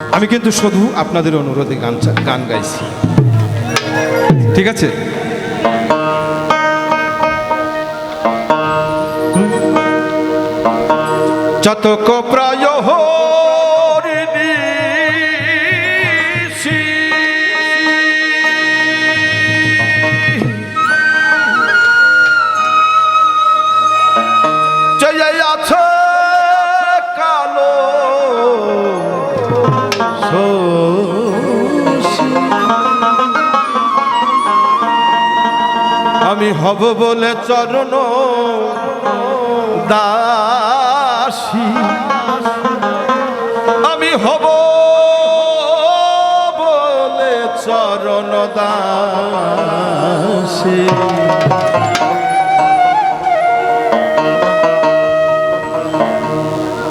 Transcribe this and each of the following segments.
আমি কিন্তু শুধু আপনাদের অনুরোধে গান গান গাইছি। ঠিক আছে? প্রায় আমি হব বলে চরণ দাসী। আমি হব বলে চরণ দাসী।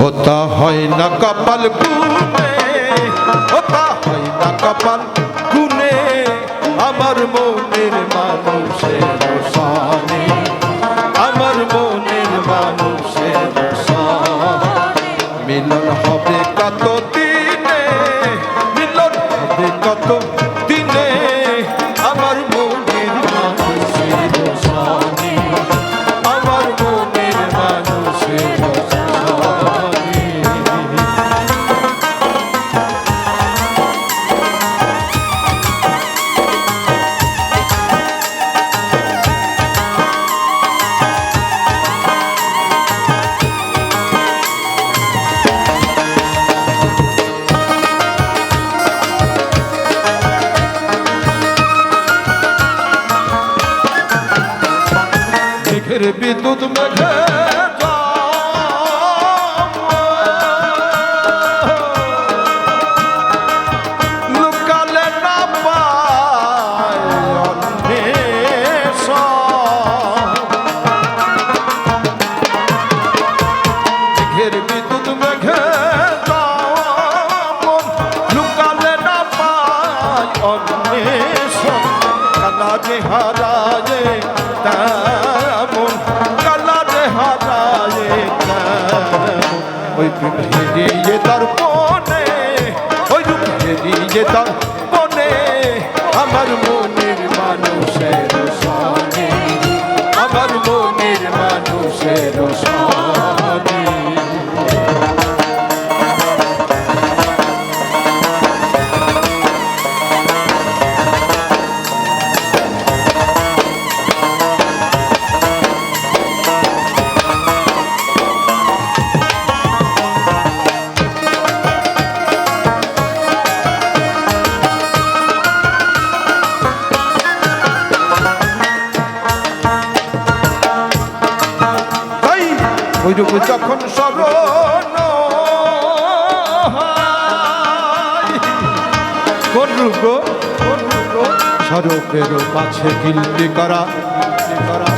ওটা হয় না কপাল গুনে ওটা হয় না কপাল গুনে আমার মনের কত মেঘের বিদ্যুৎ মেঘে লুকালে ওই রূপ দিয়ে তার মনে ওই রূপ দিয়ে তার মনে আমার মনের মানুষের সনে আমার মনের মানুষের সনে ওই রূপ যখন স্মরণ গো? স্বরূপের পাছে গিল্লি করা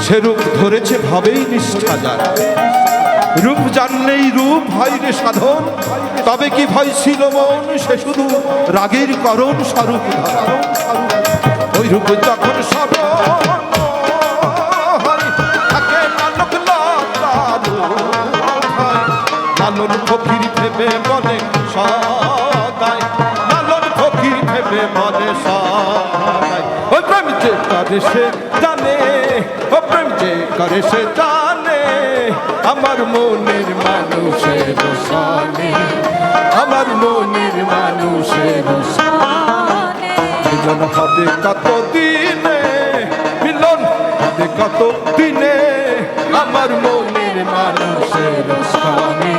সে রূপ ধরেছে ভাবেই নিষ্ঠা যারা। রূপ জানলেই রূপ হয় রে সাধন, তবে কি ভয় ছিল মন? সে শুধু রাগের করণ স্বরূপ ওই রূপ যখন স্মরণ ফকির ভেবে মনে সদাই। লালন ফকির ভেবে মনে সদাই। ও প্রেম যে করে সে জানে, ও প্রেম যে করে সে জানে, আমার মনের মানুষের সনে আমার মনের মানুষের সনে মিলন হবে কত দিনে মিলন হবে কত দিনে আমার মনের মানুষের আমার